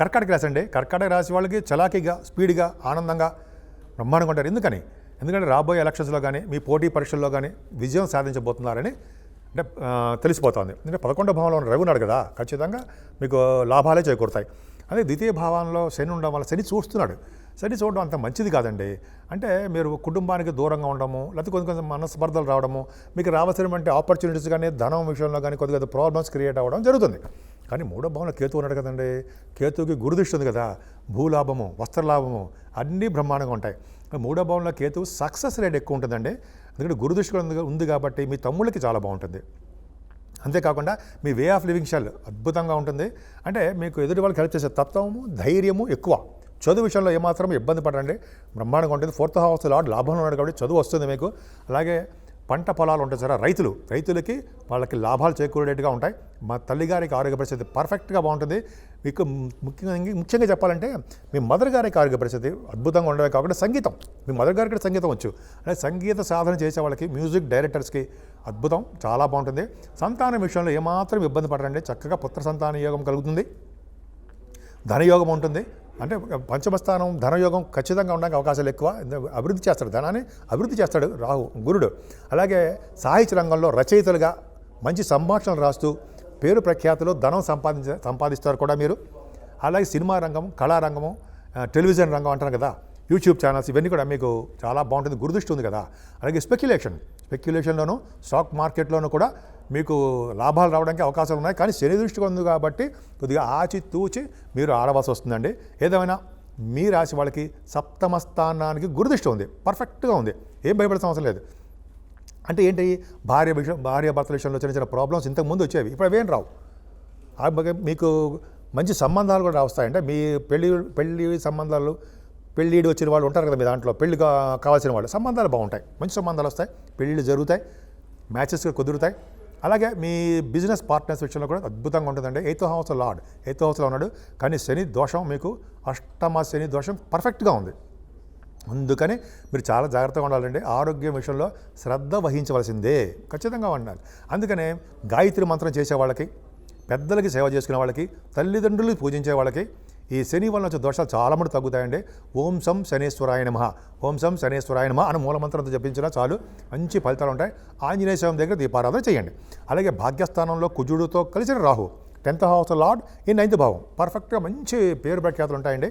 కర్కాటక రాశి అండి. కర్కాటక రాశి వాళ్ళకి చలాకీగా స్పీడ్గా ఆనందంగా బ్రహ్మాండంగా ఉంటారు. ఎందుకని? ఎందుకంటే రాబోయే ఎలక్షన్స్లో కానీ మీ పోటీ పరీక్షల్లో కానీ విజయం సాధించబోతున్నారని అంటే తెలిసిపోతుంది. అంటే పదకొండో భావంలో ఉన్న రవి ఉన్నాడు కదా ఖచ్చితంగా మీకు లాభాలే చేకూరుతాయి. అదే ద్వితీయ భావంలో శని ఉండడం వల్ల శని చూస్తున్నాడు. శని చూడడం అంత మంచిది కాదండి. అంటే మీరు కుటుంబానికి దూరంగా ఉండడము లేకపోతే కొంచెం కొంచెం మనస్పర్ధలు రావడము మీకు రావాల్సినటువంటి ఆపర్చునిటీస్ కానీ ధనం విషయంలో కానీ కొద్దిగా ప్రాబ్లమ్స్ క్రియేట్ అవ్వడం జరుగుతుంది. కానీ మూడో భావంలో కేతు ఉన్నాడు కదండి. కేతుకి గురుదృష్టి ఉంది కదా. భూలాభము వస్త్రలాభము అన్నీ బ్రహ్మాండంగా ఉంటాయి. మూడో భావంలో కేతువు సక్సెస్ రేట్ ఎక్కువ ఉంటుందండి. ఎందుకంటే గురుదృష్టి ఉంది- కాబట్టి మీ తమ్ముళ్ళకి చాలా బాగుంటుంది. అంతేకాకుండా మీ వే ఆఫ్ లివింగ్ షెల్ అద్భుతంగా ఉంటుంది. అంటే మీకు ఎదుటి వాళ్ళకి హెల్ప్ చేసే తత్వము ధైర్యము ఎక్కువ. చదువు విషయంలో ఏమాత్రం ఇబ్బంది పడండి బ్రహ్మాండంగా ఉంటుంది. ఫోర్త్ హౌస్ లాడ్ లాభంలో ఉన్నాడు కాబట్టి చదువు వస్తుంది మీకు. అలాగే పంట పొలాలు ఉంటాయి సరే. రైతులు రైతులకి వాళ్ళకి లాభాలు చేకూరేటట్టుగా ఉంటాయి. మా తల్లిగారికి ఆరోగ్య పరిస్థితి పర్ఫెక్ట్గా బాగుంటుంది. మీకు ముఖ్యంగా ముఖ్యంగా చెప్పాలంటే మీ మదర్ గారికి ఆరోగ్య పరిస్థితి అద్భుతంగా ఉండడమే కాకుండా సంగీతం. మీ మదర్ గారికి కూడా సంగీతం వచ్చు. అంటే సంగీత సాధన చేసే వాళ్ళకి మ్యూజిక్ డైరెక్టర్స్కి అద్భుతం చాలా బాగుంటుంది. సంతానం విషయంలో ఏమాత్రం ఇబ్బంది పడరండి. చక్కగా పుత్ర సంతాన యోగం కలుగుతుంది. ధనయోగం ఉంటుంది. అంటే పంచమస్థానం ధనయోగం ఖచ్చితంగా ఉండడానికి అవకాశాలు ఎక్కువ. అభివృద్ధి చేస్తాడు ధనాన్ని అభివృద్ధి చేస్తాడు రాహు గురుడు. అలాగే సాహిత్య రంగంలో రచయితలుగా మంచి సంభాషణలు రాస్తూ పేరు ప్రఖ్యాతులు ధనం సంపాదించ సంపాదిస్తారు కూడా మీరు. అలాగే సినిమా రంగం కళారంగము టెలివిజన్ రంగం అంటారు కదా యూట్యూబ్ ఛానల్స్ ఇవన్నీ కూడా మీకు చాలా బాగుంటుంది గురుదృష్టి ఉంది కదా. అలాగే స్పెక్యులేషన్ స్పెక్యులేషన్లోను స్టాక్ మార్కెట్లోనూ కూడా మీకు లాభాలు రావడానికి అవకాశాలు ఉన్నాయి. కానీ శని దృష్టి ఉంది కాబట్టి కొద్దిగా ఆచి తూచి మీరు ఆడవలసి వస్తుందండి. ఏదేమైనా మీ రాశి వాళ్ళకి సప్తమ స్థానానికి గురుదృష్టి ఉంది. పర్ఫెక్ట్గా ఉంది. ఏం భయపడాల్సిన అవసరం లేదు. అంటే ఏంటి? భార్య విషయం భార్య భర్తల విషయంలో చిన్న చిన్న ప్రాబ్లమ్స్ ఇంతకుముందు వచ్చేవి. ఇప్పుడు అవేం రావు. మీకు మంచి సంబంధాలు కూడా వస్తాయంటే మీ పెళ్ళి పెళ్ళి సంబంధాలు పెళ్ళిడు వచ్చిన వాళ్ళు ఉంటారు కదా మీ దాంట్లో. పెళ్ళి కావాల్సిన వాళ్ళు. సంబంధాలు బాగుంటాయి. మంచి సంబంధాలు వస్తాయి. పెళ్ళిళ్ళు జరుగుతాయి. మ్యాచెస్ కుదురుతాయి. అలాగే మీ బిజినెస్ పార్ట్నర్స్ విషయంలో కూడా అద్భుతంగా ఉంటుందండి. ఎయిత్ హౌస్ లార్డ్ ఎయిత్ హౌస్లో ఉన్నాడు. కానీ శని దోషం మీకు అష్టమ శని దోషం పర్ఫెక్ట్గా ఉంది. అందుకని మీరు చాలా జాగ్రత్తగా ఉండాలండి. ఆరోగ్యం విషయంలో శ్రద్ధ వహించవలసిందే. ఖచ్చితంగా ఉండాలి. అందుకనే గాయత్రి మంత్రం చేసే వాళ్ళకి పెద్దలకి సేవ చేసుకునే వాళ్ళకి తల్లిదండ్రులు పూజించే వాళ్ళకి ఈ శని వలన వచ్చే దోషాలు చాలా మంది తగ్గుతాయండి. ఓం సం శనేశ్వరాయ నమ. ఓం సం శనేశ్వరాయ నమ అని మూలమంత్రంతో జపించినా చాలు. మంచి ఫలితాలు ఉంటాయి. ఆంజనేయ స్వామి దగ్గర దీపారాధన చేయండి. అలాగే భాగ్యస్థానంలో కుజుడుతో కలిసిన రాహు టెన్త్ హౌస్ లార్డ్ ఈ నైన్త్ భావం. పర్ఫెక్ట్గా మంచి పేరు ప్రఖ్యాతులు ఉంటాయండి.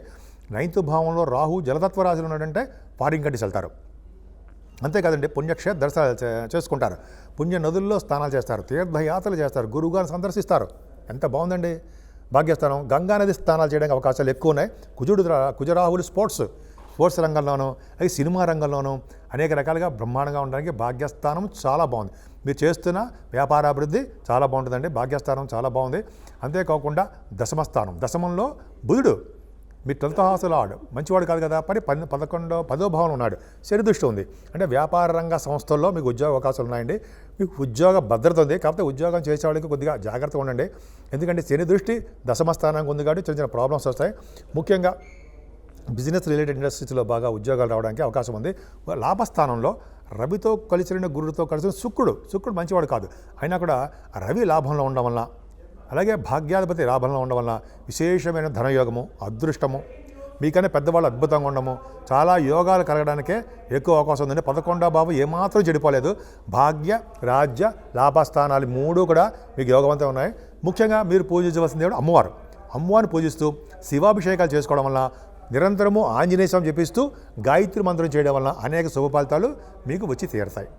నైన్త్ భావంలో రాహు జలతత్వ రాశులు ఉన్నాడంటే ఫారిన్ కంట్రీస్ వెళ్తారు. అంతేకాదండి పుణ్యక్షేత్ర దర్శనాలు చేసుకుంటారు. పుణ్య నదుల్లో స్నానాలు చేస్తారు తీర్థయాత్రలు చేస్తారు గురువుగారిని సందర్శిస్తారు. ఎంత బాగుందండి. భాగ్యస్థానం గంగా స్థానాలు చేయడానికి అవకాశాలు ఎక్కువ ఉన్నాయి కుజుడు కుజరాహులు స్పోర్ట్స్ స్పోర్ట్స్ రంగంలోనూ అలాగే సినిమా రంగంలోనూ అనేక రకాలుగా బ్రహ్మాండంగా ఉండడానికి భాగ్యస్థానం చాలా బాగుంది. మీరు చేస్తున్న వ్యాపారాభివృద్ధి చాలా బాగుంటుందండి. భాగ్యస్థానం చాలా బాగుంది. అంతేకాకుండా దశమస్థానం. దశమంలో బుధుడు మీ ట్వెల్త్ హౌస్ ఆడు. మంచివాడు కాదు కదా. పని పది పదకొండో పదో భావన ఉన్నాడు. శని దృష్టి ఉంది. అంటే వ్యాపార రంగ సంస్థల్లో మీకు ఉద్యోగ అవకాశాలు ఉన్నాయండి. మీకు ఉద్యోగ భద్రత ఉంది. కాకపోతే ఉద్యోగం చేసేవాళ్ళకి కొద్దిగా జాగ్రత్తగా ఉండండి. ఎందుకంటే శని దృష్టి దశమ స్థానానికి ఉంది కాబట్టి చిన్న చిన్న ప్రాబ్లమ్స్ వస్తాయి. ముఖ్యంగా బిజినెస్ రిలేటెడ్ ఇండస్ట్రీస్లో బాగా ఉద్యోగాలు రావడానికి అవకాశం ఉంది. లాభస్థానంలో రవితో కలిసిన గురుడితో కలిసిన శుక్రుడు శుక్రుడు మంచివాడు కాదు. అయినా కూడా రవి లాభంలో ఉండడం వల్ల అలాగే భాగ్యాధిపతి లాభంలో ఉండడం వల్ల విశేషమైన ధనయోగము అదృష్టము మీకన్నా పెద్దవాళ్ళు అద్భుతంగా ఉండము చాలా యోగాలు కలగడానికే ఎక్కువ అవకాశం ఉందండి. పదకొండో భావం ఏమాత్రం చెడిపోలేదు. భాగ్య రాజ్య లాభస్థానాలు మూడు కూడా మీకు యోగవంతం ఉన్నాయి. ముఖ్యంగా మీరు పూజించవలసింది దేవుడు అమ్మవారు. అమ్మవారిని పూజిస్తూ శివాభిషేకాలు చేసుకోవడం వల్ల నిరంతరము ఆంజనేయ స్వామి జపిస్తూ గాయత్రి మంత్రం చేయడం వల్ల అనేక శుభ ఫలితాలు మీకు వచ్చి తీరుతాయి.